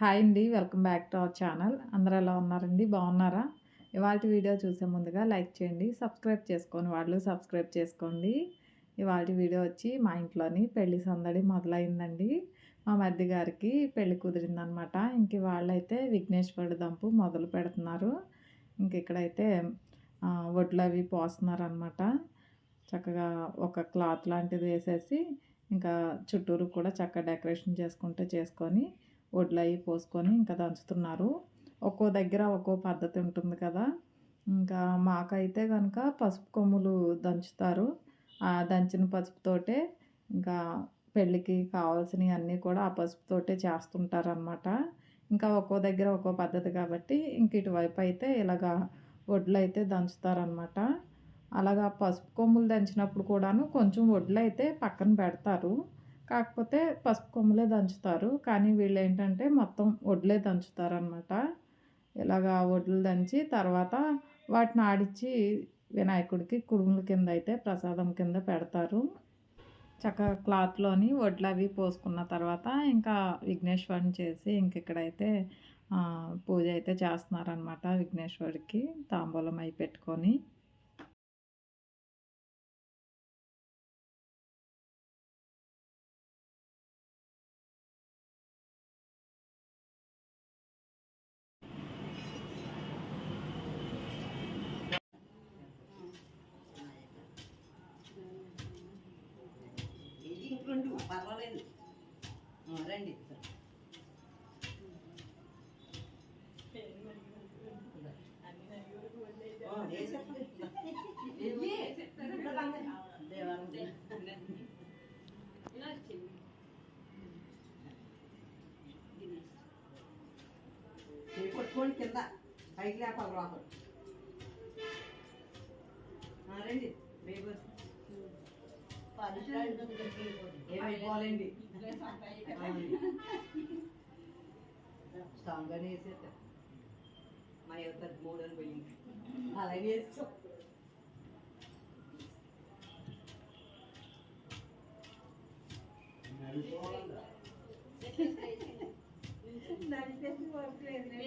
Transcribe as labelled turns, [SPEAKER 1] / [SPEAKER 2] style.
[SPEAKER 1] Hi అండి welcome back to our channel. అందరూ ఎలా ఉన్నారండి? బాగున్నారా? ఇవాళ వీడియో చూసే ముందుగా లైక్ చేయండి సబ్స్క్రైబ్ చేసుకోండి వాళ్ళు సబ్స్క్రైబ్ చేసుకోండి. ఇవాళ వీడియో వచ్చి మా ఇంట్లోని పెళ్ళి సందడి మొదలైందండి. మా మధ్య గారికి పెళ్ళి కుదిరిందనమాట. ఇంక వాళ్ళైతే విఘ్నేశ్వరుడు దంపు మొదలు పెడుతున్నారు. ఇంక ఇక్కడైతే వడ్లు అవి పోస్తున్నారు అనమాట చక్కగా ఒక క్లాత్ లాంటిది వేసేసి ఇంకా చుట్టూరు కూడా చక్కగా డెకరేషన్ చేసుకుంటే చేసుకొని వడ్లు అవి పోసుకొని ఇంకా దంచుతున్నారు. ఒక్కో దగ్గర ఒక్కో పద్ధతి ఉంటుంది కదా. ఇంకా మాకైతే కనుక పసుపు కొమ్ములు దంచుతారు. ఆ దంచిన పసుపుతోటే ఇంకా పెళ్ళికి కావాల్సినవి అన్నీ కూడా ఆ పసుపుతోటే చేస్తుంటారనమాట ఇంకా ఒక్కో దగ్గర ఒక్కో పద్ధతి కాబట్టి ఇంక ఇటువైపు అయితే ఇలాగా వడ్లు అయితే దంచుతారనమాట అలాగా పసుపు కొమ్ములు దంచినప్పుడు కూడాను కొంచెం వడ్లు అయితే పక్కన పెడతారు. కాకపోతే పసుపు కొమ్ములే దంచుతారు. కానీ వీళ్ళు ఏంటంటే మొత్తం వడ్లే దంచుతారనమాట ఇలాగా వడ్లు దంచి తర్వాత వాటిని ఆడిచ్చి వినాయకుడికి కుడుముల కింద అయితే ప్రసాదం కింద పెడతారు. చక్కగా క్లాత్లోని వడ్లు అవి పోసుకున్న తర్వాత ఇంకా విఘ్నేశ్వరుని చేసి ఇంక ఇక్కడైతే పూజ అయితే చేస్తున్నారనమాట విఘ్నేశ్వరుడికి తాంబూలం అయి పెట్టుకొని.
[SPEAKER 2] పర్వాలేదు. రండి. ఇద్దరు. పట్టుకోండి కింద పైకి లేపాలి లోపల. రండి. బేబీ. ఏమైపోవాలండి వేసేట మా యొక్క మూడు అని పోయింది అలాగే వేస్తాం ఆ. దండు.
[SPEAKER 1] వడ్లన్నీ